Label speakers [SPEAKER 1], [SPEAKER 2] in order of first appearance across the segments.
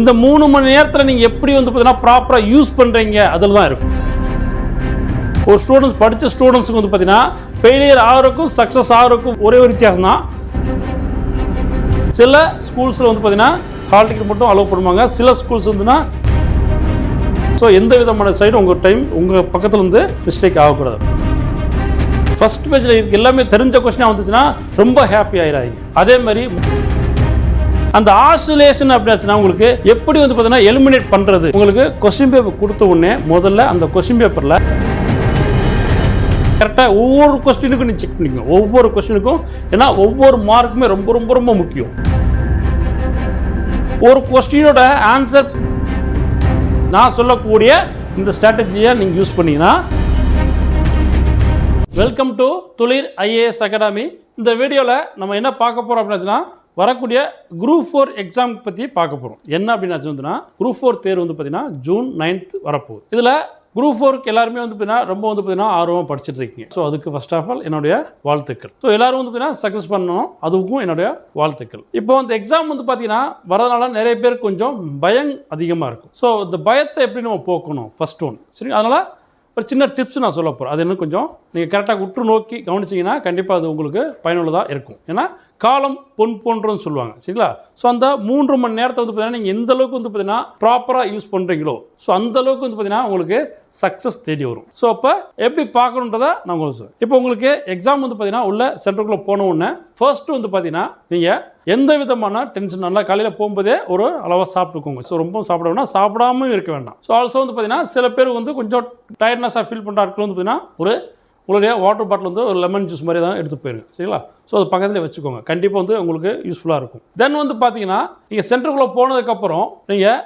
[SPEAKER 1] இந்த மூணு மணி நேரத்தில் நீங்கள் எப்படி வந்து பார்த்தீங்கன்னா ப்ராப்பராக யூஸ் பண்ணுறீங்க அதில் தான் இருக்கும். ஒரு ஸ்டூடெண்ட்ஸ் படித்த ஸ்டூடெண்ட்ஸுக்கு வந்து பார்த்தீங்கன்னா ஃபெயிலியர் ஆகிறதுக்கும் சக்ஸஸ் ஆகிறதுக்கும் ஒரே ஒரு வித்தியாசம் தான் சில ஸ்கூல்ஸில் வந்து பார்த்தீங்கன்னா ஹால் டிக்கெட் மட்டும் அலோவ் பண்ணுவாங்க. சில ஸ்கூல்ஸ் வந்துன்னா ஸோ எந்த விதமான சைடும் உங்கள் டைம் உங்கள் பக்கத்தில் இருந்து மிஸ்டேக் ஆகக்கூடாது. ஃபஸ்ட் பேஜில் இருக்கு எல்லாமே தெரிஞ்ச கொஸ்டினாக வந்துச்சுன்னா ரொம்ப ஹாப்பி ஆயிடாதீங்க. அதே மாதிரி அந்த ஆசுலேஷன் அப்படின்னா உங்களுக்கு எப்படி வந்து பார்த்தீங்கன்னா எலிமினேட் பண்ணுறது உங்களுக்கு கொஸ்டின் பேப்பர் கொடுத்த உடனே முதல்ல அந்த கொஸ்டின் பேப்பரில் கரெக்டாக ஒவ்வொரு கொஸ்டினுக்கும் நீ செக் பண்ணிக்கணும் ஒவ்வொரு கொஸ்டினுக்கும் ஏன்னா ஒவ்வொரு மார்க்குமே ரொம்ப ரொம்ப ரொம்ப முக்கியம். ஒரு கொஸ்டினோட ஆன்சர் நான் சொல்லக்கூடிய இந்த ஸ்ட்ராட்டஜியை நீங்கள் யூஸ் பண்ணீங்கன்னா welcome to Thulir IAS academy இந்த வீடியோவில் நம்ம என்ன பார்க்க போகிறோம் அப்படின்னா வரக்கூடிய குரூப் ஃபோர் எக்ஸாம் பற்றி பார்க்க போகிறோம் என்ன அப்படின்னு வந்துன்னா குரூப் ஃபோர் தேர்வு வந்து பார்த்தீங்கன்னா ஜூன் நைன்த் வரப்போகுது. இதில் குரூப் ஃபோருக்கு எல்லாருமே வந்து பார்த்தீங்கன்னா ரொம்ப வந்து பார்த்தீங்கன்னா ஆர்வமாக படிச்சுட்டு இருக்கீங்க. ஸோ அதுக்கு ஃபர்ஸ்ட் ஆஃப் ஆல் என்னுடைய வாழ்த்துக்கள். ஸோ எல்லாரும் வந்து பார்த்தீங்கன்னா சக்ஸஸ் பண்ணணும். அதுக்கும் என்னுடைய வாழ்த்துக்கள். இப்போ அந்த எக்ஸாம் வந்து பார்த்தீங்கன்னா வரதுனால நிறைய பேர் கொஞ்சம் பயம் அதிகமாக இருக்கும். ஸோ இந்த பயத்தை எப்படி நம்ம போக்கணும்? ஃபர்ஸ்ட் ஒன் சரி அதனால் ஒரு சின்ன டிப்ஸ் நான் சொல்ல போகிறேன் அது இன்னும் கொஞ்சம் நீங்கள் கரெக்டாக உற்று நோக்கி கவனிச்சிங்கன்னா கண்டிப்பாக அது உங்களுக்கு பயனுள்ளதாக இருக்கும். ஏன்னா காலம் பொன் போன்றோன்னு சொல்லுவாங்க. சரிங்களா? ஸோ அந்த மூன்று மணி நேரத்தை வந்து பார்த்தீங்கன்னா நீங்கள் எந்த அளவுக்கு வந்து பார்த்தீங்கன்னா ப்ராப்பராக யூஸ் பண்ணுறீங்களோ ஸோ அந்த அளவுக்கு வந்து பார்த்தீங்கன்னா உங்களுக்கு சக்ஸஸ் தேடி வரும். ஸோ அப்போ எப்படி பார்க்கணுன்றதை நான் உங்களுக்கு சொல்லுவேன் இப்போ உங்களுக்கு எக்ஸாம் வந்து பார்த்தீங்கன்னா உள்ள சென்டருக்குள்ளே போன உடனே ஃபர்ஸ்ட் வந்து பார்த்தீங்கன்னா நீங்கள் எந்த விதமான டென்ஷன் நல்லா காலையில் போகும்போதே ஒரு அளவாக சாப்பிட்டுக்கோங்க. ஸோ ரொம்ப சாப்பிட வேணாம். சாப்பிடாம இருக்க வேண்டாம். ஸோ ஆல்சோ வந்து பார்த்தீங்கன்னா சில பேர் வந்து கொஞ்சம் டயர்ட்னஸாக ஃபீல் பண்ணுற ஆட்கள் வந்து பார்த்தீங்கன்னா ஒரு உங்களுடைய வாட்டர் பாட்டில் வந்து ஒரு லெமன் ஜூஸ் மாதிரி தான் எடுத்து போயிருங்க சரிங்களா? ஸோ அது பக்கத்தில் வச்சுக்கோங்க. கண்டிப்பாக வந்து உங்களுக்கு யூஸ்ஃபுல்லாக இருக்கும். தென் வந்து பார்த்தீங்கன்னா நீங்கள் சென்டருக்குள்ளே போனதுக்கப்புறம் நீங்கள்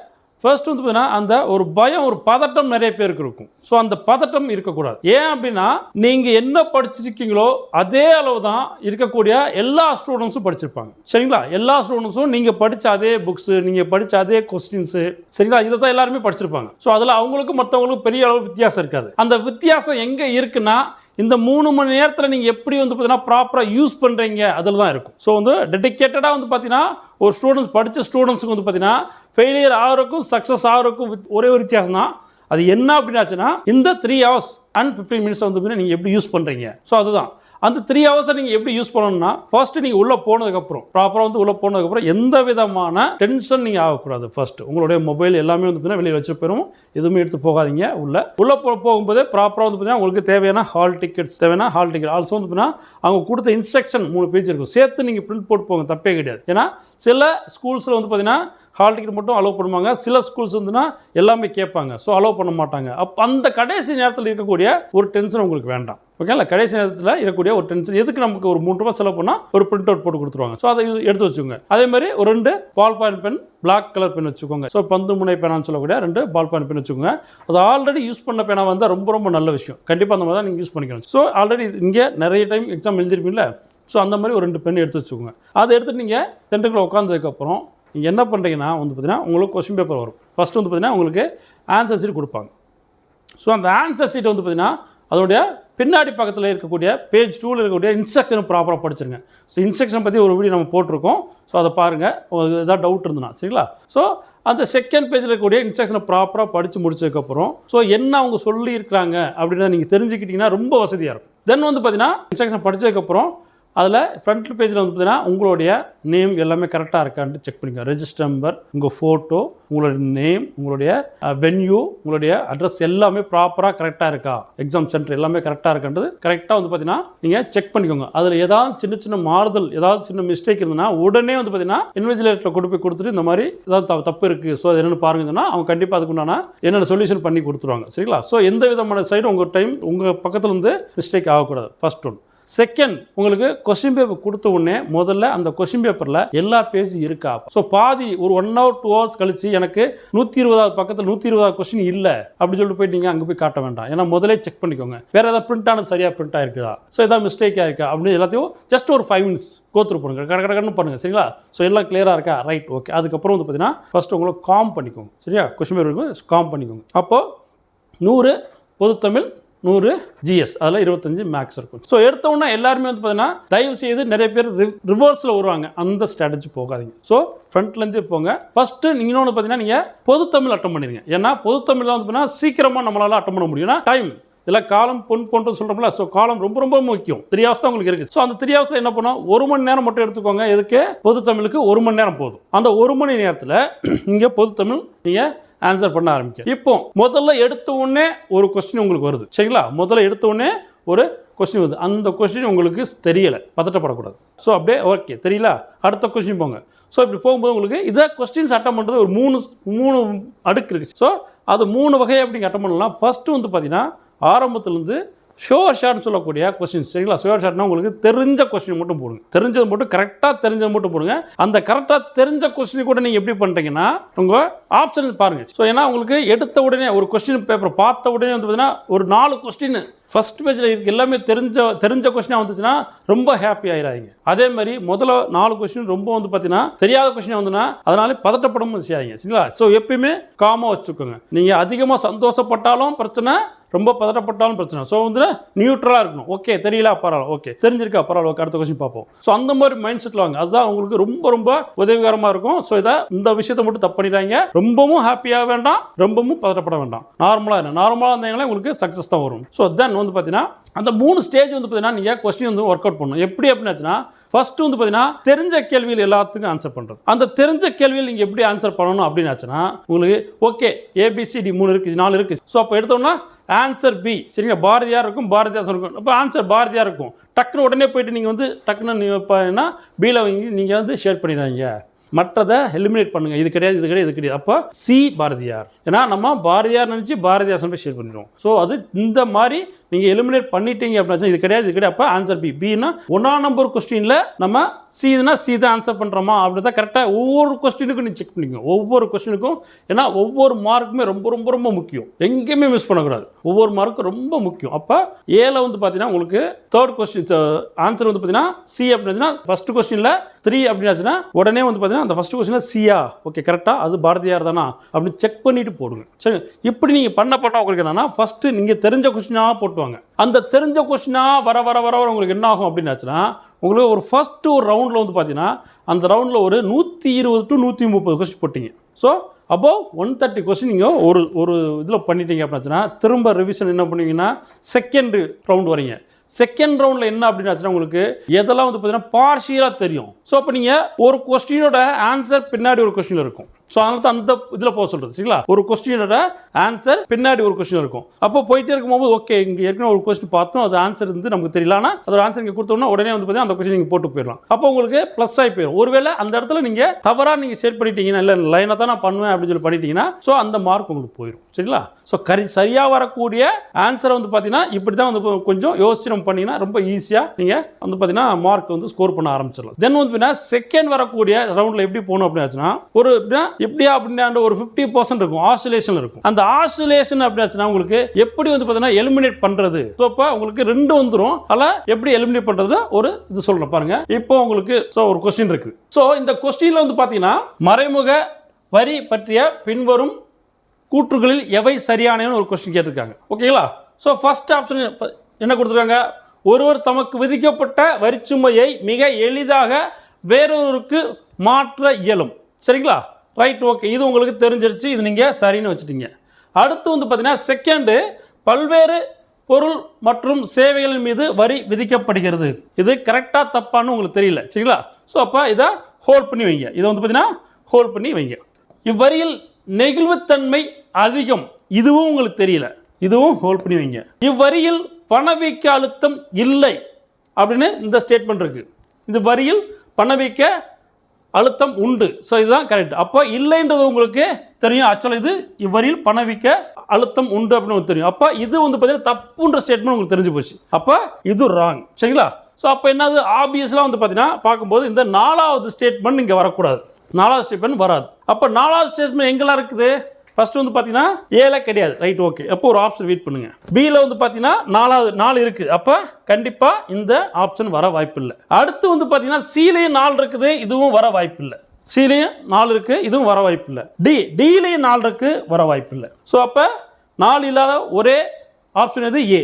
[SPEAKER 1] ஃபர்ஸ்ட் வந்து பார்த்தீங்கன்னா அந்த ஒரு பயம் ஒரு பதட்டம் நிறைய பேருக்கு இருக்கும். ஸோ அந்த பதட்டம் இருக்கக்கூடாது. ஏன் அப்படின்னா நீங்கள் என்ன படிச்சிருக்கீங்களோ அதே அளவு தான் இருக்கக்கூடிய எல்லா ஸ்டூடெண்ட்ஸும் படிச்சிருப்பாங்க. சரிங்களா? எல்லா ஸ்டூடெண்ட்ஸும் நீங்கள் படித்த அதே புக்ஸு நீங்கள் படித்த அதே கொஸ்டின்ஸு சரிங்களா? இதை தான் எல்லாருமே படிச்சிருப்பாங்க. ஸோ அதில் அவங்களுக்கும் மற்றவங்களுக்கும் பெரிய அளவு வித்தியாசம் இருக்காது. அந்த வித்தியாசம் எங்கே இருக்குன்னா இந்த மூணு மணி நேரத்தில் நீங்கள் எப்படி வந்து பார்த்தீங்கன்னா ப்ராப்பராக யூஸ் பண்ணுறீங்க அதில் தான் இருக்கும். ஸோ வந்து டெடிக்கேட்டடாக வந்து பார்த்தீங்கன்னா ஒரு ஸ்டூடெண்ட்ஸ் படித்த ஸ்டூடெண்ட்ஸுக்கு வந்து பார்த்தீங்கன்னா ஃபெயிலியர் ஆகிறக்கும் சக்ஸஸ் ஆகிறக்கும் வித்- ஒரே ஒரு வித்தியாசம் தான் அது என்ன அப்படின்னாச்சுன்னா இந்த three hours and fifteen minutes வந்து பார்த்தீங்கன்னா நீங்கள் எப்படி யூஸ் பண்ணுறீங்க ஸோ அதுதான். அந்த த்ரீ ஹவர்ஸை நீங்கள் எப்படி யூஸ் பண்ணணும்னா ஃபர்ஸ்ட் நீங்கள் உள்ளே போனதுக்கப்புறம் ப்ராப்பராக வந்து உள்ளே போனதுக்கப்புறம் எந்த விதமான டென்ஷன் நீங்கள் ஆகக்கூடாது ஃபர்ஸ்ட் உங்களுடைய மொபைல் எல்லாமே வந்து பார்த்தீங்கன்னா வெளியே வச்சு போயிடும் எதுவுமே எடுத்து போகாதீங்க உள்ள. உள்ளே போ போகும்போதே ப்ராப்பராக வந்து பார்த்தீங்கன்னா உங்களுக்கு தேவையான ஹால் டிக்கெட்ஸ் தேவையான ஹால் டிக்கெட் ஆல்சோ வந்து பார்த்தீங்கன்னா அவங்க கொடுத்த இன்ஸ்ட்ரக்ஷன் மூணு பேஜ் இருக்கும். சேர்த்து நீங்கள் பிரிண்ட் போட்டு போங்க தப்பே கிடையாது. ஏன்னா சில ஸ்கூல்ஸில் வந்து பார்த்தீங்கன்னா ஹால் டிக்கெட் மட்டும் அலோவ் பண்ணுவாங்க. சில ஸ்கூல்ஸ் வந்துன்னா எல்லாமே கேட்பாங்க. ஸோ அலோவ் பண்ண மாட்டாங்க. அப்போ அந்த கடைசி நேரத்தில் இருக்கக்கூடிய ஒரு டென்ஷன் உங்களுக்கு வேண்டாம். ஓகேங்களா கடைசி நேரத்தில் இருக்கக்கூடிய ஒரு டென்ஷன் எதுக்கு நமக்கு ஒரு மூணு ரூபாய் செலவு பண்ணால் ஒரு பிரிண்ட் அவுட் போட்டு கொடுத்துருவாங்க? ஸோ அதை எடுத்து வச்சுக்கோங்க. அதே மாதிரி ஒரு ரெண்டு ball point pen black colour pen வச்சுக்கோங்க. ஸோ பந்து முனை பேனான்னு சொல்லக்கூடிய ரெண்டு பால் பாயிண்ட் பென் வச்சுக்கோங்க. அது ஆல்ரெடி யூஸ் பண்ண பேனா வந்தால் ரொம்ப ரொம்ப நல்ல விஷயம். கண்டிப்பாக அந்த மாதிரி தான் நீங்கள் யூஸ் பண்ணிக்கணும். ஸோ ஆல்ரெடி இங்கே நிறைய டைம் எக்ஸாம் எழுதிருப்பீங்களா ஸோ அந்த மாதிரி ஒரு ரெண்டு பென் எடுத்து வச்சுக்கோங்க. அதை எடுத்துட்டு நீங்கள் சென்டருக்குள்ளே உட்காந்ததுக்கப்புறம் நீங்கள் என்ன பண்ணுறீங்கன்னா வந்து பார்த்தீங்கன்னா உங்களுக்கு கொஸ்டின் பேப்பர் வரும். ஃபஸ்ட்டு வந்து பார்த்தீங்கன்னா உங்களுக்கு ஆன்சர் சீட் கொடுப்பாங்க. ஸோ அந்த ஆன்சர் சீட் வந்து பார்த்தீங்கன்னா அதோடைய பின்னாடி பக்கத்தில் இருக்கக்கூடிய பேஜ் டூவில் இருக்கக்கூடிய இன்ஸ்ட்ரக்ஷன் ப்ராப்பராக படிச்சிருங்க. ஸோ இன்ஸ்ட்ரக்ஷன் பற்றி ஒரு வீடியோ நம்ம போட்டிருக்கோம். ஸோ அதை பாருங்கள் எதாவது ஏதாவது டவுட் இருந்ததுன்னா சரிங்களா? ஸோ அந்த செகண்ட் பேஜில் இருக்கக்கூடிய இன்ஸ்ட்ரக்ஷனை ப்ராப்பராக படித்து முடிச்சதுக்கப்புறம் ஸோ என்ன அவங்க சொல்லியிருக்கிறாங்க அப்படின்றத நீங்கள் தெரிஞ்சுக்கிட்டிங்கன்னா ரொம்ப வசதியாக இருக்கும். தென் வந்து பார்த்தீங்கன்னா இன்ஸ்ட்ரக்ஷன் படித்ததுக்கப்புறம் அதில் ஃப்ரண்ட் பேஜில் வந்து பார்த்தீங்கன்னா உங்களுடைய நேம் எல்லாமே கரெக்டாக இருக்கான்ட்டு செக் பண்ணிக்கோங்க. ரெஜிஸ்டர் நம்பர் உங்கள் ஃபோட்டோ உங்களுடைய நேம் உங்களுடைய வென்யூ உங்களுடைய அட்ரஸ் எல்லாமே ப்ராப்பராக கரெக்டாக இருக்கா? எக்ஸாம் சென்டர் எல்லாமே கரெக்டாக இருக்கான்றது கரெக்டாக வந்து பார்த்தீங்கன்னா நீங்கள் செக் பண்ணிக்கோங்க. அதில் ஏதாவது சின்ன சின்ன மாறுதல் ஏதாவது சின்ன மிஸ்டேக் இருந்ததுன்னா உடனே வந்து பார்த்தீங்கன்னா இன்வெஜிலேட்டரில் கொண்டு போய் கொடுத்துட்டு இந்த மாதிரி ஏதாவது த- தப்பு இருக்குது ஸோ அது என்னென்னு பாருங்கன்னா அவங்க கண்டிப்பாக அதுக்குண்டான என்னென்ன சொல்யூஷன் பண்ணி கொடுத்துருவாங்க. சரிங்களா? ஸோ எந்த விதமான சைடும் உங்கள் டைம் உங்கள் பக்கத்தில் இருந்து மிஸ்டேக் ஆகக்கூடாது. ஃபர்ஸ்ட் ஒன் செகண்ட் உங்களுக்கு கொஸ்டின் பேப்பர் கொடுத்த உடனே முதல்ல அந்த கொஸ்டின் பேப்பரில் எல்லா பேஜும் இருக்கா? ஸோ பாதி ஒரு ஒன் ஹவர் டூ ஹவர்ஸ் கழிச்சு எனக்கு நூற்றி இருபதாவது பக்கத்தில் நூற்றி இருபதாவது கொஸ்டின் இல்லை அப்படின்னு சொல்லிட்டு போய் நீங்கள் அங்கே போய் காட்ட வேண்டாம். ஏன்னா முதலே செக் பண்ணிக்கோங்க. வேறு ஏதாவது பிரிண்ட் ஆனது சரியாக பிரிண்ட் ஆகிருக்குதா ஸோ ஏதாவது மிஸ்டேக் ஆயிருக்கா? அப்படின்னு எல்லாத்தையும் ஜஸ்ட் ஒரு ஃபைவ் மினிட்ஸ் கோத்ரூ பண்ணுங்கள் கட கடன்னு பண்ணுங்கள் சரிங்களா? ஸோ எல்லாம் கிளியராக இருக்கா? ரைட் ஓகே அதுக்கப்புறம் வந்து பார்த்தீங்கன்னா ஃபஸ்ட்டு உங்களை காம் பண்ணிக்கோங்க. சரியா? கொஸ்டின் பேப்பர் காம் பண்ணிக்கோங்க. அப்போது நூறு பொதுத்தமிழ் நூறு ஜிஎஸ் அதில் இருபத்தஞ்சு மேக்ஸ் இருக்கும். ஸோ எடுத்தவொடனே எல்லாருமே வந்து பார்த்தீங்கன்னா தயவு செய்து நிறைய பேர் ரிவர்ஸில் வருவாங்க. அந்த ஸ்ட்ராட்டஜி போகாதீங்க. ஸோ ஃப்ரண்ட்லேருந்தே போங்க. ஃபஸ்ட்டு நீங்கள் இன்னொன்று பார்த்தீங்கன்னா நீங்கள் பொது தமிழ் அட்டம் பண்ணிடுங்க ஏன்னா பொது தமிழ் வந்து பார்த்தீங்கன்னா சீக்கிரமாக நம்மளால் அட்டம் பண்ண முடியும்னா டைம் இதில் காலம் பொன் போன்று சொல்கிறோம்ல ஸோ காலம் ரொம்ப ரொம்ப முக்கியம். த்ரீ ஹவர்ஸ் தான் உங்களுக்கு இருக்குது ஸோ அந்த த்ரீ ஹவர்ஸில் என்ன பண்ணோம்? ஒரு மணி நேரம் மட்டும் எடுத்துக்கோங்க. எதுக்கு? பொது தமிழுக்கு ஒரு மணி நேரம் போதும். அந்த ஒரு மணி நேரத்தில் இங்கே பொது தமிழ் நீங்கள் ஆன்சர் பண்ண ஆரம்பிக்கும். இப்போ முதல்ல எடுத்த உடனே ஒரு கொஸ்டின் உங்களுக்கு வருது. சரிங்களா? முதல்ல எடுத்த உடனே ஒரு கொஸ்டின் வருது. அந்த கொஸ்டின் உங்களுக்கு தெரியலை. பதட்டப்படக்கூடாது. ஸோ அப்படியே ஓகே தெரியல அடுத்த கொஸ்டின் போங்க. ஸோ இப்படி போகும்போது உங்களுக்கு இதை கொஸ்டின்ஸ் அட்டம் பண்ணுறது ஒரு மூணு மூணு அடுக்கு இருக்குது ஸோ அது மூணு வகையை எப்படி அட்டம் பண்ணலாம்? ஃபஸ்ட்டு வந்து பார்த்தீங்கன்னா ஆரம்பத்துலேருந்து ஷோர் ஷார்ட்னு சொல்லக்கூடிய கொஸ்டின்ஸ் சரிங்களா? ஷோர் ஷார்ட்னா உங்களுக்கு தெரிஞ்ச கொஸ்டின் மட்டும் போடுங்க. தெரிஞ்சது மட்டும் கரெக்டாக தெரிஞ்சது மட்டும் போடுங்க. அந்த கரெக்டாக தெரிஞ்ச கொஸ்டின் கூட நீங்கள் எப்படி பண்ணுறீங்கன்னா உங்கள் ஆப்ஷன் பாருங்கள் ஸோ ஏன்னா உங்களுக்கு எடுத்த உடனே ஒரு கொஸ்டின் பேப்பர் பார்த்த உடனே வந்து பார்த்தீங்கன்னா ஒரு நாலு கொஸ்டின் ஃபஸ்ட் பேஜில் இருக்கு. எல்லாமே தெரிஞ்ச தெரிஞ்ச கொஸ்டினாக வந்துச்சுன்னா ரொம்ப ஹாப்பி ஆயிடாதீங்க. அதே மாதிரி முதல்ல நாலு கொஸ்டின் ரொம்ப வந்து பார்த்தீங்கன்னா தெரியாத கொஸ்டினாக வந்துன்னா அதனால பதட்டப்படவும் செய்யாதீங்க. சரிங்களா? ஸோ எப்பயுமே காமாக வச்சுக்கோங்க. நீங்கள் அதிகமாக சந்தோஷப்பட்டாலும் பிரச்சனை ரொம்ப பதட்டப்பட்டாலும் பிரச்சனை. ஸோ வந்து நியூட்ரலாக இருக்கணும். ஓகே தெரியல பரவாயில்ல. ஓகே தெரிஞ்சிருக்கா? பரவாயில்ல ஓகே அடுத்த கொஸ்டின் பார்ப்போம். ஸோ அந்த மாதிரி மைண்ட் செட்டில் வாங்க. அதுதான் உங்களுக்கு ரொம்ப ரொம்ப உதவிகரமாக இருக்கும். ஸோ இதை இந்த விஷயத்தை மட்டும் தப்பு பண்ணிடுறாங்க ரொம்பவும் ஹாப்பியாக வேண்டாம். ரொம்பவும் பதட்டப்பட வேண்டாம். நார்மலாக இருந்தால் நார்மலாக இருந்தீங்களே உங்களுக்கு சக்ஸஸ் தான் வரும். ஸோ தென் வந்து பார்த்தீங்கன்னா அந்த மூணு ஸ்டேஜ் வந்து பார்த்தீங்கன்னா நீங்கள் கொஸ்டின் வந்து ஒர்க் அவுட் பண்ணணும். எப்படி அப்படின்னாச்சுன்னா ஃபர்ஸ்ட் வந்து பார்த்தீங்கன்னா தெரிஞ்ச கேள்வியில் எல்லாத்துக்கும் ஆன்சர் பண்ணுறது அந்த தெரிஞ்ச கேள்வியில் நீங்கள் எப்படி ஆன்சர் பண்ணணும் அப்படின்னாச்சுன்னா உங்களுக்கு ஓகே ஏபிசிடி மூணு இருக்குது நாலு இருக்குது ஸோ அப்போ எடுத்தோம்னா ஆன்சர் பி சரிங்களா? பாரதியார் இருக்கும் பாரதியார் இருக்கும் இப்போ ஆன்சர் பாரதியார் இருக்கும். டக்குன்னு உடனே போயிட்டு நீங்கள் வந்து டக்குன்னு நீங்கள் பியில் வாங்கி நீங்கள் வந்து ஷேர் பண்ணிடுறீங்க மற்றதை எலிமினேட் பண்ணுங்கள் இது கிடையாது இது கிடையாது இது கிடையாது. அப்போ சி பாரதியார். ஏன்னா நம்ம பாரதியார் நினச்சி பாரதியார் போய் ஷேர் பண்ணிடுவோம். ஸோ அது இந்த மாதிரி நீங்கள் எலிமினேட் பண்ணிட்டீங்க அப்படின்னா இது கிடையாது இது கிடையாது. அப்போ ஆன்சர் பி பின்னா ஒன்றாம் நம்பர் கொஸ்டினில் நம்ம சினா சி தான் ஆன்சர் பண்ணுறோமா அப்படி தான் கரெக்டாக ஒவ்வொரு கொஸ்டினுக்கும் நீங்கள் செக் பண்ணிக்கோங்க. ஒவ்வொரு கொஸ்டினுக்கும் ஏன்னா ஒவ்வொரு மார்க்குமே ரொம்ப ரொம்ப ரொம்ப முக்கியம். எங்கேயுமே மிஸ் பண்ணக்கூடாது. ஒவ்வொரு மார்க்கும் ரொம்ப முக்கியம். அப்போ ஏல வந்து பார்த்தீங்கன்னா உங்களுக்கு தேர்ட் கொஸ்டின் ஆன்சர் வந்து பார்த்தீங்கன்னா சி அப்படின்னா ஃபர்ஸ்ட் கொஸ்டினில் த்ரீ அப்படின்னாச்சுன்னா உடனே வந்து பார்த்தீங்கன்னா அந்த ஃபர்ஸ்ட் கொஸ்டினில் சியா ஓகே கரெக்டாக அது பாரதியார் தானா? அப்படின்னு செக் பண்ணிட்டு போடுங்க. சரி இப்படி நீங்கள் பண்ண போட்டால் உங்களுக்கு என்னன்னா ஃபஸ்ட்டு நீங்கள் தெரிஞ்ச கொஸ்டினாக போட்டுவாங்க அந்த தெரிஞ்ச கொஷினாக வர வர வர வர உங்களுக்கு என்ன ஆகும் அப்படின்னாச்சுன்னா உங்களுக்கு ஒரு ஃபஸ்ட்டு ஒரு ரவுண்டில் வந்து பார்த்தீங்கன்னா அந்த ரவுண்டில் ஒரு நூற்றி இருபது டு நூற்றி முப்பது கொஸ்டின் போட்டிங்க. ஸோ அப்போ ஒன் தேர்ட்டி கொஸ்டின் நீங்கள் ஒரு ஒரு இதில் பண்ணிட்டீங்க அப்படின்னாச்சுன்னா திரும்ப ரிவிஷன் என்ன பண்ணுவீங்கன்னா செகண்ட் ரவுண்ட் வரீங்க. செகண்ட் ரவுண்டில் என்ன அப்படின்னாச்சுன்னா உங்களுக்கு எதெல்லாம் வந்து பார்த்தீங்கன்னா பார்ஷியலாக தெரியும். ஸோ அப்போ நீங்கள் ஒரு கொஸ்டினோட ஆன்சர் பின்னாடி ஒரு கொஸ்டின் இருக்கும். ஸோ அதனால தான் அந்த இதில் போக சொல்கிறது சரிங்களா? ஒரு கொஸ்டினோட ஆன்சர் பின்னாடி ஒரு கொஸ்டின் இருக்கும். அப்போ போயிட்டே இருக்கும்போது ஓகே இங்கே ஏற்கனவே ஒரு கொஸ்டின் பார்த்தோம் அது ஆன்சர் வந்து நமக்கு தெரியல. ஆனால் அதோட ஆன்சர் இங்கே கொடுத்தோம்னா உடனே வந்து பார்த்தீங்கன்னா அந்த கொஸ்டின் நீங்கள் போட்டு போயிடலாம். அப்போ உங்களுக்கு ப்ளஸ் ஆகி போயிடும். ஒருவேளை அந்த இடத்துல நீங்கள் தவறாக நீங்கள் ஷேர் பண்ணிட்டீங்கன்னா இல்லை லைனாக தான் நான் பண்ணுவேன் அப்படின்னு சொல்லி பண்ணிட்டீங்கன்னா ஸோ அந்த மார்க் உங்களுக்கு போயிடும் சரிங்களா? ஸோ கரி சரியாக வரக்கூடிய ஆன்சரை வந்து பார்த்தீங்கன்னா இப்படி தான் வந்து கொஞ்சம் யோசிச்சு நம்ம பண்ணீங்கன்னா ரொம்ப ஈஸியாக நீங்கள் வந்து பார்த்தீங்கன்னா மார்க் வந்து ஸ்கோர் பண்ண ஆரம்பிச்சிடலாம். தென் வந்து பார்த்தீங்கன்னா செகண்ட் வரக்கூடிய ரவுண்டில் எப்படி போகணும் அப்படின்னாச்சுன்னா ஒரு எப்படின்னா எப்படியா அப்படின்னா ஒரு ஃபிஃப்டி பர்சன்ட் இருக்கும் ஆசிலேஷன் இருக்கும். அந்த ஆசிலேஷன் அப்படின்னாச்சுன்னா உங்களுக்கு எப்படி வந்து பார்த்தீங்கன்னா எலிமினேட் பண்ணுறது ஸோ இப்போ உங்களுக்கு ரெண்டு வந்துடும் அதில் எப்படி எலிமினேட் பண்ணுறது ஒரு இது சொல்கிறேன் பாருங்க. இப்போ உங்களுக்கு ஸோ ஒரு கொஸ்டின் இருக்கு. ஸோ இந்த கொஸ்டினில் வந்து பார்த்தீங்கன்னா மறைமுக வரி பற்றிய பின்வரும் கூற்றுகளில் எவை சரியானன்னு ஒரு கொஸ்டின் கேட்டிருக்காங்க. ஓகேங்களா ஸோ ஃபஸ்ட் ஆப்ஷன் என்ன கொடுத்துருக்காங்க? ஒருவர் தமக்கு விதிக்கப்பட்ட வரிச்சுமையை மிக எளிதாக வேறொருவருக்கு மாற்ற இயலும். சரிங்களா? ரைட் ஓகே இது உங்களுக்கு தெரிஞ்சிருச்சு. இது நீங்கள் சரின்னு வச்சுட்டீங்க. அடுத்து வந்து பார்த்தீங்கன்னா செகண்டு பல்வேறு பொருள் மற்றும் சேவைகளின் மீது வரி விதிக்கப்படுகிறது. இது கரெக்டாக தப்பான்னு உங்களுக்கு தெரியல. சரிங்களா? ஸோ அப்போ இதை ஹோல்ட் பண்ணி வைங்க. இதை வந்து பார்த்தீங்கன்னா ஹோல்ட் பண்ணி வைங்க. இவ்வரியில் நெகிழ்வுத்தன்மை அதிகம். இதுவும் உங்களுக்கு தெரியல. இதுவும் ஹோல்ட் பண்ணி வைங்க. இவ்வரியில் பணவீக்க அழுத்தம் இல்லை அப்படின்னு இந்த ஸ்டேட்மெண்ட் இருக்குது இந்த வரியில் பணவீக்க அழுத்தம் உண்டு. ஸோ இதுதான் கரெக்ட் அப்போ இல்லைன்றது உங்களுக்கு தெரியும். ஆக்சுவலாக இது இவ்வரியில் பணவீக்க அழுத்தம் உண்டு அப்படின்னு உங்களுக்கு தெரியும். அப்போ இது வந்து பார்த்தீங்கன்னா தப்புன்ற ஸ்டேட்மெண்ட் உங்களுக்கு தெரிஞ்சு போச்சு. அப்போ இது ராங் சரிங்களா? ஸோ அப்போ என்னது? ஆப்வியஸ்லாம் வந்து பார்த்தீங்கன்னா பார்க்கும்போது இந்த நாலாவது ஸ்டேட்மெண்ட் இங்கே வரக்கூடாது. நாலாவது ஸ்டேட்மெண்ட் வராது. அப்போ நாலாவது ஸ்டேட்மெண்ட் எங்கெல்லாம் இருக்குது? ஃபர்ஸ்ட் வந்து பார்த்தீங்கன்னா ஏல கிடையாது. ரைட் ஓகே அப்போ ஒரு ஆப்ஷன் வெயிட் பண்ணுங்க. பியில் வந்து பார்த்தீங்கன்னா நாலாவது நாலு இருக்குது. அப்போ கண்டிப்பாக இந்த ஆப்ஷன் வர வாய்ப்பில்லை அடுத்து வந்து பார்த்தீங்கன்னா சீலையும் நாலு இருக்குது இதுவும் வர வாய்ப்பில்லை சீலையும் நாலு இருக்குது இதுவும் வர வாய்ப்பு இல்லை. டி டிலையும் நாலு இருக்குது வர வாய்ப்பில்லை ஸோ அப்போ நாலு இல்லாத ஒரே ஆப்ஷன் எது? ஏ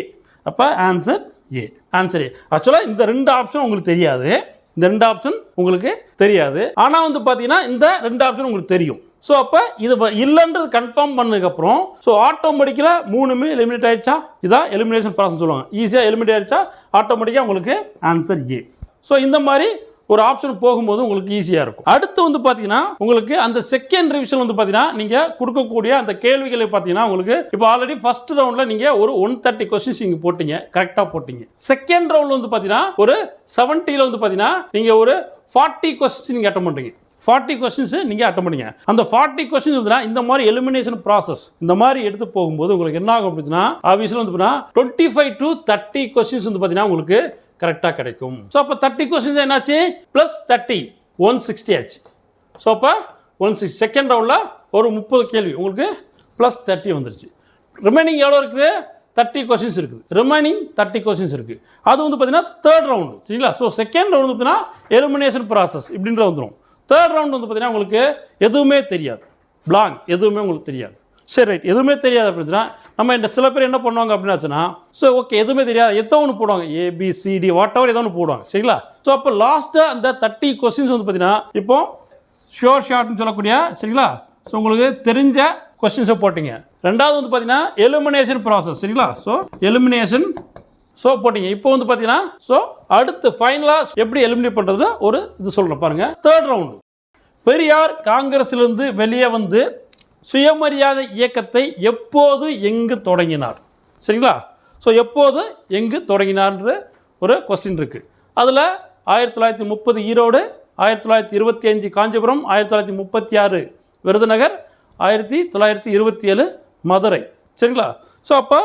[SPEAKER 1] அப்போ ஆன்சர் ஏ ஆன்சர் ஏ ஆக்சுவலாக இந்த ரெண்டு ஆப்ஷன் உங்களுக்கு தெரியாது. இந்த ரெண்டு ஆப்ஷன் உங்களுக்கு தெரியாது. ஆனால் வந்து பார்த்தீங்கன்னா இந்த ரெண்டு ஆப்ஷன் உங்களுக்கு தெரியும். ஸோ அப்போ இது வ- இல்லைன்றது கன்ஃபார்ம் பண்ணதுக்கப்புறம் ஸோ ஆட்டோமேட்டிக்கலாக மூணுமே எலிமினேட் ஆயிடுச்சா? இதான் எலிமினேஷன் ப்ராசஸ் சொல்லுவாங்க. ஈஸியாக எலிமினேட் ஆயிடுச்சா? ஆட்டோமேட்டிக்காக உங்களுக்கு ஆன்சர் ஏ ஸோ இந்த மாதிரி ஒரு ஆப்ஷன் போகும்போது உங்களுக்கு ஈஸியாக இருக்கும். அடுத்து வந்து பார்த்தீங்கன்னா உங்களுக்கு அந்த செகண்ட் ரிவிஷன் வந்து பார்த்தீங்கன்னா நீங்கள் கொடுக்கக்கூடிய அந்த கேள்விகளை பார்த்தீங்கன்னா உங்களுக்கு இப்போ ஆல்ரெடி ஃபர்ஸ்ட் ரவுண்டில் நீங்கள் ஒரு ஒன் தேர்ட்டி கொஸ்டின்ஸ் நீங்கள் போட்டீங்க. கரெக்டாக போட்டீங்க. செகண்ட் ரவுண்டில் வந்து பார்த்தீங்கன்னா ஒரு செவன்ட்டியில் வந்து பார்த்தீங்கன்னா நீங்கள் ஒரு ஃபார்ட்டி கொஸ்டின்ஸ் நீங்கள் அட்டன் பண்ணுறீங்க ஃபார்ட்டி கொஸ்டின்ஸு நீங்கள் அட்டன் பண்ணீங்க. அந்த ஃபார்ட்டி கொஸ்டின்ஸ் வந்துன்னா இந்த மாதிரி எலிமினேஷன் ப்ராசஸ் இந்த மாதிரி எடுத்து போகும்போது உங்களுக்கு என்ன ஆகும் அப்படின்னா ஆஃபீஸில் வந்து பார்த்தீங்கன்னா twenty five to thirty questions வந்து பார்த்தீங்கன்னா உங்களுக்கு கரெக்டாக கிடைக்கும். ஸோ அப்போ தேர்ட்டி கொஸ்டின்ஸ் என்னாச்சு? ப்ளஸ் தேர்ட்டி ஒன் சிக்ஸ்டி ஆச்சு. ஸோ அப்போ ஒன் சிக்ஸ் செகண்ட் ரவுண்டில் ஒரு முப்பது கேள்வி உங்களுக்கு ப்ளஸ் தேர்ட்டி வந்துருச்சு. ரிமைனிங் எவ்வளோ இருக்குது? தேர்ட்டி கொஸ்டின்ஸ் இருக்குது. ரிமைனிங் தேர்ட்டி கொஸ்டின்ஸ் இருக்குது. அது வந்து பார்த்தீங்கன்னா தேர்ட் ரவுண்டு சரிங்களா? ஸோ செகண்ட் ரவுண்ட் பார்த்தீங்கன்னா எலிமினேஷன் ப்ராசஸ் இப்படின்ற வந்துடும் தேர்ட் ரவுண்ட் வந்து பார்த்தீங்கன்னா உங்களுக்கு எதுவுமே தெரியாது. Blank. எதுவுமே உங்களுக்கு தெரியாது. சரி ரைட் எதுவுமே தெரியாது அப்படின்னா நம்ம இந்த சில பேர் என்ன பண்ணுவாங்க அப்படின்னாச்சுன்னா ஸோ ஓகே எதுவுமே தெரியாது எதோ ஒன்று போடுவாங்க. ஏபிசிடி வாட் எவர் ஏதோ ஒன்று போடுவாங்க. சரிங்களா? ஸோ அப்போ லாஸ்ட்டாக அந்த தேர்ட்டி கொஸ்டின்ஸ் வந்து பார்த்தீங்கன்னா இப்போ ஷியோர் ஷார்ட்னு சொல்லக்கூடிய சரிங்களா? ஸோ உங்களுக்கு தெரிஞ்ச கொஸ்டின்ஸை போட்டீங்க. ரெண்டாவது வந்து பார்த்தீங்கன்னா எலிமினேஷன் ப்ராசஸ் சரிங்களா? ஸோ எலிமினேஷன் ஸோ போட்டீங்க. இப்போ வந்து பார்த்தீங்கன்னா ஸோ அடுத்து ஃபைனலாக எப்படி எலிமினேட் பண்ணுறது ஒரு இது சொல்கிறேன் பாருங்கள் தேர்ட் ரவுண்டு பெரியார் காங்கிரஸிலிருந்து வெளியே வந்து சுயமரியாதை இயக்கத்தை எப்போது எங்கு தொடங்கினார்? சரிங்களா? ஸோ எப்போது எங்கு தொடங்கினார்ன்ற ஒரு கொஸ்டின் இருக்குது அதில் ஆயிரத்தி தொள்ளாயிரத்தி முப்பது ஈரோடு ஆயிரத்தி தொள்ளாயிரத்தி இருபத்தி அஞ்சு காஞ்சிபுரம் ஆயிரத்தி தொள்ளாயிரத்தி முப்பத்தி ஆறு விருதுநகர் ஆயிரத்தி தொள்ளாயிரத்தி இருபத்தி ஏழு மதுரை. சரிங்களா? ஸோ அப்போ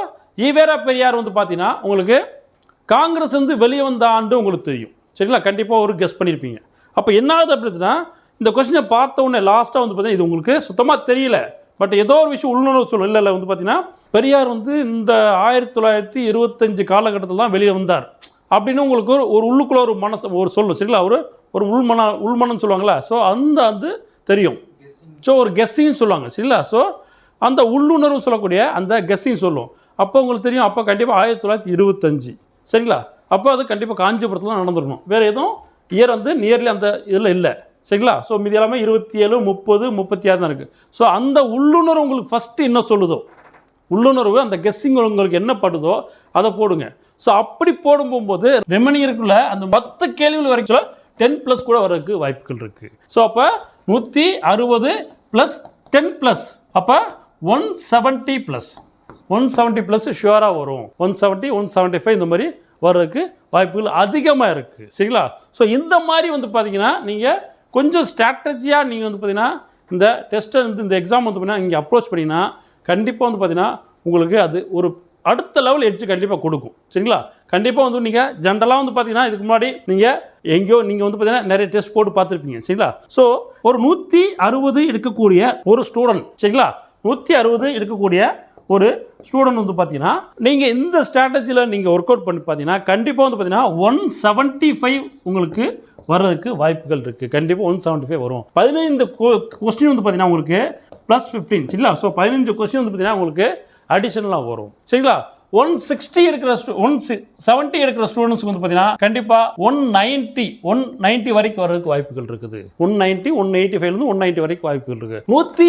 [SPEAKER 1] ஈவேரா பெரியார் வந்து பார்த்தீங்கன்னா உங்களுக்கு காங்கிரஸ் வந்து வெளியே வந்த ஆண்டு உங்களுக்கு தெரியும். சரிங்களா? கண்டிப்பாக ஒரு கெஸ் பண்ணியிருப்பீங்க அப்போ என்ன ஆகுது அப்படின்னா இந்த கொஸ்டினை பார்த்த உடனே லாஸ்ட்டாக வந்து பார்த்தீங்கன்னா இது உங்களுக்கு சுத்தமாக தெரியல. பட் ஏதோ ஒரு விஷயம் உள்ளுணர்வு சொல்லும். இல்லை இல்லை வந்து பார்த்தீங்கன்னா பெரியார் வந்து இந்த ஆயிரத்தி தொள்ளாயிரத்தி இருபத்தஞ்சு காலகட்டத்தில் தான் வெளியே வந்தார். அப்படின்னு உங்களுக்கு ஒரு ஒரு உள்ளுக்குள்ள ஒரு மனசு ஒரு சொல்லும். சரிங்களா? ஒரு ஒரு உள்மன உள்மனம்னு சொல்லுவாங்களா ஸோ அந்த வந்து தெரியும். ஸோ ஒரு கெஸ்ஸிங்னு சொல்லுவாங்க. சரிங்களா? ஸோ அந்த உள்ளுணர்வு சொல்லக்கூடிய அந்த கெஸ்ஸிங் சொல்லும். அப்போ உங்களுக்கு தெரியும். அப்போ கண்டிப்பாக ஆயிரத்தி தொள்ளாயிரத்தி இருபத்தஞ்சு. சரிங்களா? அப்போ அது கண்டிப்பாக காஞ்சிபுரத்தில் தான் நடந்துருக்கணும். வேறு எதுவும்? இயர் வந்து நியர்லி அந்த இதில் இல்லை. சரிங்களா? ஸோ மீதி எல்லாமே இருபத்தி ஏழு முப்பது முப்பத்தி ஆறு தான் இருக்குது ஸோ அந்த உள்ளுணர்வு உங்களுக்கு ஃபஸ்ட்டு என்ன சொல்லுதோ உள்ளுணர்வு அந்த கெஸ்ஸிங் உங்களுக்கு என்ன படுதோ அதை போடுங்க. ஸோ அப்படி போடும் போகும்போது ரெமனியருக்குள்ள அந்த மொத்த கேள்விகள் வரைக்கும் டென் ப்ளஸ் கூட வரதுக்கு வாய்ப்புகள் இருக்குது ஸோ அப்போ நூற்றி அறுபது ப்ளஸ் டென் ப்ளஸ் அப்போ one seventy plus one seventy plus ஷுவராக வரும். One seventy one seventy five இந்த மாதிரி வர்றதுக்கு வாய்ப்புகள் அதிகமாக இருக்குது சரிங்களா? ஸோ இந்த மாதிரி வந்து பார்த்தீங்கன்னா நீங்கள் கொஞ்சம் ஸ்ட்ராட்டஜியாக நீங்கள் வந்து பார்த்தீங்கன்னா இந்த டெஸ்ட்டை வந்து இந்த எக்ஸாம் வந்து பார்த்தீங்கன்னா இங்கே அப்ரோச் பண்ணிங்கன்னா கண்டிப்பாக வந்து பார்த்தீங்கன்னா உங்களுக்கு அது ஒரு அடுத்த லெவல் எட்ஜ் கண்டிப்பாக கொடுக்கும். சரிங்களா? கண்டிப்பாக வந்து நீங்கள் ஜென்ரலாக வந்து பார்த்தீங்கன்னா இதுக்கு முன்னாடி நீங்கள் எங்கேயோ நீங்கள் வந்து பார்த்தீங்கன்னா நிறைய டெஸ்ட் போட்டு பார்த்துருப்பீங்க. சரிங்களா? ஸோ ஒரு நூற்றி அறுபது எடுக்கக்கூடிய ஒரு ஸ்டூடெண்ட் சரிங்களா? நூற்றி அறுபது எடுக்கக்கூடிய ஒரு ஸ்டூடெண்ட் வந்து பார்த்தீங்கன்னா நீங்கள் இந்த ஸ்ட்ராட்டஜியில் நீங்கள் ஒர்க் அவுட் பண்ணி பார்த்தீங்கன்னா கண்டிப்பாக வந்து பார்த்தீங்கன்னா ஒன் செவன்ட்டி ஃபைவ் உங்களுக்கு வர்றதுக்கு வாய்ப்புகள் இருக்குது கண்டிப்பாக ஒன் செவன்ட்டி ஃபைவ் வரும். பதினைந்து கொஸ்டின் வந்து பார்த்தீங்கன்னா உங்களுக்கு ப்ளஸ் ஃபிஃப்டீன் சரிங்களா? ஸோ பதினஞ்சு கொஸ்டின் வந்து பார்த்தீங்கன்னா உங்களுக்கு அடிஷனலாக வரும். சரிங்களா? ஒன் சிக்ஸ்டி எடுக்கிற ஒன் செவன்ட்டி எடுக்கிற ஸ்டூடெண்ட்ஸ்க்கு வந்து பார்த்தீங்கன்னா கண்டிப்பாக ஒன் நைன்ட்டி ஒன் நைன்ட்டி வரைக்கும் வரதுக்கு வாய்ப்புகள் இருக்குது. ஒன் நைன்ட்டி ஒன் எயிட்டி ஃபைவ்லேருந்து ஒன் நைன்ட்டி வரைக்கும் வாய்ப்புகள் இருக்குது நூற்றி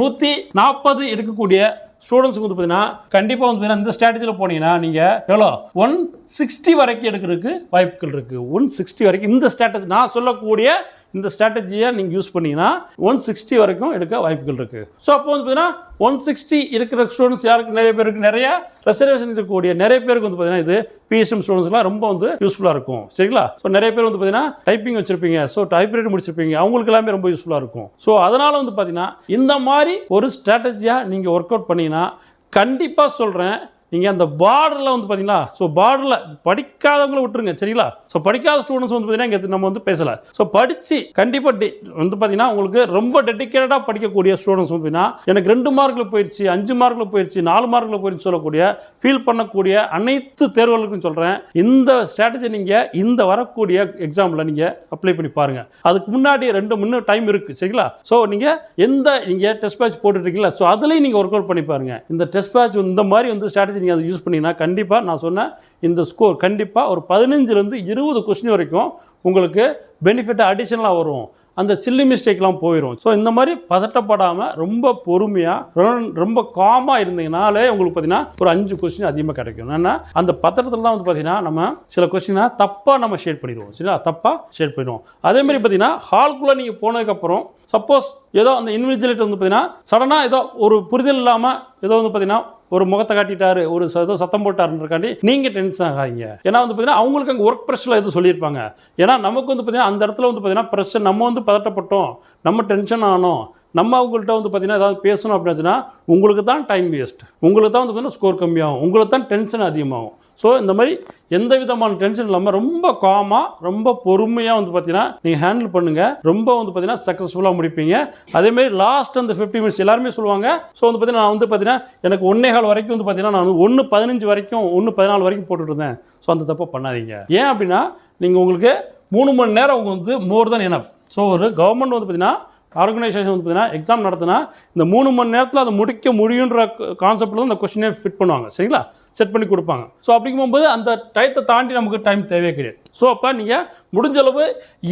[SPEAKER 1] நூற்றி நாற்பது எடுக்கக்கூடிய ஸ்டூடெண்ட்ஸுக்கு வந்து பார்த்தீங்கன்னா கண்டிப்பாக வந்து பார்த்தீங்கன்னா இந்த ஸ்ட்ராட்டஜியில் போனீங்கன்னா நீங்கள் எவ்வளோ? ஒன் சிக்ஸ்டி வரைக்கும் எடுக்கிறதுக்கு வாய்ப்புகள் இருக்குது ஒன் சிக்ஸ்டி வரைக்கும் இந்த ஸ்ட்ராட்டஜி நான் சொல்லக்கூடிய இந்த ஸ்ட்ராட்டஜியை நீங்கள் யூஸ் பண்ணிங்கன்னா ஒன் சிக்ஸ்டி வரைக்கும் எடுக்க வாய்ப்புகள் இருக்குது ஸோ அப்போ வந்து பார்த்தீங்கன்னா ஒன் சிக்ஸ்டி இருக்கிற ஸ்டூடெண்ட்ஸ் யாருக்கு? நிறைய பேருக்கு. நிறைய ரிசர்வேஷன் இருக்கக்கூடிய நிறைய பேருக்கு வந்து பார்த்தீங்கன்னா இது பிஎஸ்எம் ஸ்டூடெண்ட்ஸ்லாம் ரொம்ப வந்து யூஸ்ஃபுல்லாக இருக்கும். சரிங்களா? ஸோ நிறைய பேர் வந்து பார்த்தீங்கன்னா டைப்பிங் வச்சிருப்பீங்க. ஸோ டைப்ரைட் முடிச்சிருப்பீங்க. அவங்களுக்கு எல்லாமே ரொம்ப யூஸ்ஃபுல்லாக இருக்கும். ஸோ அதனால் வந்து பார்த்தீங்கன்னா இந்த மாதிரி ஒரு ஸ்ட்ராட்டஜியாக நீங்கள் ஒர்க் அவுட் பண்ணிங்கன்னா கண்டிப்பாக சொல்கிறேன் நீங்கள் அந்த பார்டரில் வந்து பார்த்தீங்களா ஸோ பார்டரில் படிக்காதவங்கள விட்டுருங்க சரிங்களா? ஸோ படிக்காத ஸ்டூடெண்ட்ஸ் வந்து பார்த்தீங்கன்னா இங்கே நம்ம வந்து பேசலை. ஸோ படித்து கண்டிப்பாக டி வந்து பார்த்தீங்கன்னா உங்களுக்கு ரொம்ப டெடிக்கேட்டடாக படிக்கக்கூடிய ஸ்டூடெண்ட்ஸ் வந்து பார்த்தீங்கன்னா எனக்கு ரெண்டு மார்க்கில் போயிடுச்சு அஞ்சு மார்க்கில் போயிடுச்சு நாலு மார்க்கில் போயிடுச்சு சொல்லக்கூடிய ஃபீல் பண்ணக்கூடிய அனைத்து தேர்வுகளுக்கும் சொல்கிறேன் இந்த ஸ்ட்ராட்டஜி நீங்கள் இந்த வரக்கூடிய எக்ஸாமில் நீங்கள் அப்ளை பண்ணி பாருங்கள் அதுக்கு முன்னாடி ரெண்டு மூணு டைம் இருக்குது சரிங்களா? ஸோ நீங்கள் எந்த நீங்கள் டெஸ்ட் பேட்ச் போட்டுருக்கீங்களா ஸோ அதுலேயும் நீங்கள் ஒர்க் அவுட் பண்ணி பாருங்கள் இந்த டெஸ்ட் பேட்ச் இந்த மாதிரி வந்து ஸ்ட்ராட்டஜி நீங்கள் அதை யூஸ் பண்ணிங்கன்னா கண்டிப்பாக நான் சொன்ன இந்த ஸ்கோர் கண்டிப்பாக ஒரு பதினஞ்சுலேருந்து இருபது கொஸ்டின் வரைக்கும் உங்களுக்கு பெனிஃபிட் அடிஷனலாக வரும். அந்த சில்லி மிஸ்டேக்லாம் போயிடும் ஸோ இந்த மாதிரி பதட்டப்படாமல் ரொம்ப பொறுமையாக ரொம்ப காமாக இருந்தீங்கனாலே உங்களுக்கு பார்த்தீங்கன்னா ஒரு அஞ்சு கொஸ்டின் அதிகமாக கிடைக்கும். ஏன்னா அந்த பத்திரத்தில் தான் வந்து பார்த்தீங்கன்னா நம்ம சில கொஸ்டினாக தப்பாக நம்ம ஷேட் பண்ணிடுவோம். சரிங்களா? தப்பாக ஷேட் பண்ணிடுவோம். அதே மாதிரி பார்த்தீங்கன்னா ஹால்குள்ளே நீங்கள் போனதுக்கப்புறம் சப்போஸ் ஏதோ அந்த இன்விஜுவலேட்டர் வந்து பார்த்தீங்கன்னா சடனாக ஏதோ ஒரு புரிதல் இல்லாமல் ஏதோ வந்து பார்த்தீங்கன்னா ஒரு முகத்தை காட்டிட்டாரு ஒரு ஏதோ சத்தம் போட்டாருன்றக்காண்டி நீங்கள் டென்ஷன் ஆகாதீங்க. ஏன்னா வந்து பார்த்தீங்கன்னா அவங்களுக்கு அங்கே ஒர்க் ப்ரெஷரில் எதுவும் சொல்லியிருப்பாங்க. ஏன்னா நமக்கு வந்து பார்த்தீங்கன்னா அந்த இடத்துல வந்து பார்த்தீங்கன்னா ப்ரெஷர் நம்ம வந்து பதட்டப்பட்டோம். நம்ம டென்ஷன் ஆனோம். நம்ம அவங்கள்ட்ட வந்து பார்த்தீங்கன்னா ஏதாவது பேசணும் அப்படின்னாச்சுன்னா உங்களுக்கு தான் டைம் வேஸ்ட் உங்களுக்கு தான் வந்து பார்த்தீங்கன்னா ஸ்கோர் கம்மியாகும். உங்களுக்கு தான் டென்ஷன் அதிகமாகும். ஸோ இந்த மாதிரி எந்த விதமான டென்ஷன் இல்லாமல் ரொம்ப காமாக ரொம்ப பொறுமையாக வந்து பார்த்தீங்கன்னா நீங்கள் ஹேண்டில் பண்ணுங்கள் ரொம்ப வந்து பார்த்தீங்கன்னா சக்ஸஸ்ஃபுல்லாக முடிப்பீங்க. அதேமாரி லாஸ்ட் அந்த ஃபிஃப்டி மினிட்ஸ் எல்லாருமே சொல்லுவாங்க. ஸோ வந்து பார்த்தீங்கன்னா நான் வந்து பார்த்தீங்கன்னா எனக்கு ஒன்னே கால் வரைக்கும் வந்து பார்த்தீங்கன்னா நான் ஒன்று பதினஞ்சு வரைக்கும் ஒன்று பதினாலு வரைக்கும் போட்டுட்ருந்தேன் ஸோ அந்த தப்பை பண்ணாதீங்க. ஏன் அப்படின்னா நீங்கள் உங்களுக்கு மூணு மணி நேரம் அவங்க வந்து மோர் தான் எனஃப் ஸோ ஒரு கவர்மெண்ட் வந்து பார்த்தீங்கன்னா ஆர்கனைசேஷன் வந்து பார்த்தீங்கன்னா எக்ஸாம் நடத்தினா இந்த மூணு மணி நேரத்தில் அதை முடிக்க முடியுன்ற கான்செப்டில் தான் இந்த கொஸ்டினே ஃபிட் பண்ணுவாங்க. சரிங்களா? செட் பண்ணி கொடுப்பாங்க. ஸோ அப்படிங்கும் போகும்போது அந்த டயத்தை தாண்டி நமக்கு டைம் தேவையே கிடையாது. ஸோ அப்போ நீங்கள் முடிஞ்சளவு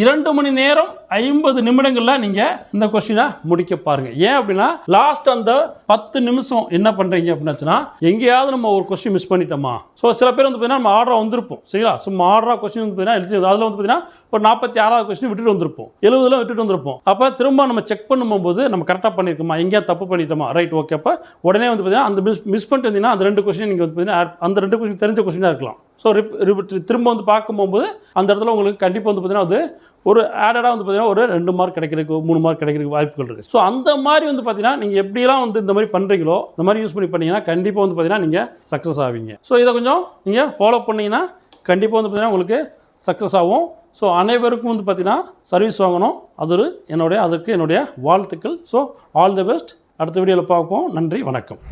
[SPEAKER 1] இரண்டு மணி நேரம் ஐம்பது நிமிடங்களில் நீங்கள் இந்த கொஸ்டினை முடிக்க பாருங்கள் ஏன் அப்படின்னா லாஸ்ட் அந்த பத்து நிமிஷம் என்ன பண்ணுறீங்க அப்படின்னாச்சுன்னா எங்கேயாவது நம்ம ஒரு கொஸ்டின் மிஸ் பண்ணிட்டோமா? ஸோ சில பேர் வந்து பார்த்தீங்கன்னா நம்ம ஆர்டராக வந்திருப்போம். சரிங்களா? சும்மா ஆர்டராக கொஸ்டின் வந்து பார்த்தீங்கன்னா அதில் வந்து பார்த்தீங்கன்னா ஒரு நாற்பத்தி ஆறாவது கொஸ்டின் விட்டுட்டு வந்திருப்போம். எழுபதுல விட்டுட்டு வந்திருப்போம். அப்போ திரும்ப நம்ம செக் பண்ணும்போது நம்ம கரெக்டாக பண்ணியிருக்கோமா எங்கேயா தப்பு பண்ணிட்டோமா? ரைட் ஓகே அப்போ உடனே வந்து பார்த்தீங்கன்னா அந்த மிஸ் மிஸ் பண்ணிட்டு வந்தீங்கன்னா அந்த ரெண்டு கொஸ்டின் நீங்கள் வந்து பார்த்தீங்கன்னா அந்த ரெண்டு கொஸ்டின் தெரிஞ்ச கொஸ்டினாக இருக்கலாம். ஸோ திரும்ப வந்து பார்க்கும்போது அந்த இடத்துல உங்களுக்கு கண்டிப்பாக வந்து பார்த்தீங்கன்னா அது ஒரு ஆடடாக வந்து பார்த்தீங்கன்னா ஒரு ரெண்டு மார்க் கிடைக்கிறதுக்கு மூணு மார்க் கிடைக்கிறதுக்கு வாய்ப்புகள் இருக்குது ஸோ அந்த மாதிரி வந்து பார்த்தீங்கன்னா நீங்கள் எப்படிலாம் வந்து இந்த மாதிரி பண்ணுறீங்களோ இந்த மாதிரி யூஸ் பண்ணி பண்ணீங்கன்னா கண்டிப்பாக வந்து பார்த்தீங்கன்னா நீங்கள் சக்ஸஸ் ஆவீங்க. ஸோ இதை கொஞ்சம் நீங்கள் ஃபாலோ பண்ணிங்கன்னா கண்டிப்பாக வந்து பார்த்தீங்கன்னா உங்களுக்கு சக்ஸஸ் ஆகும். ஸோ அனைவருக்கும் வந்து பார்த்தீங்கன்னா சர்வீஸ் வாங்கணும். அது ஒரு என்னுடைய அதற்கு என்னுடைய வாழ்த்துக்கள். ஸோ ஆல் தி பெஸ்ட் அடுத்த வீடியோவில் பார்ப்போம். நன்றி வணக்கம்.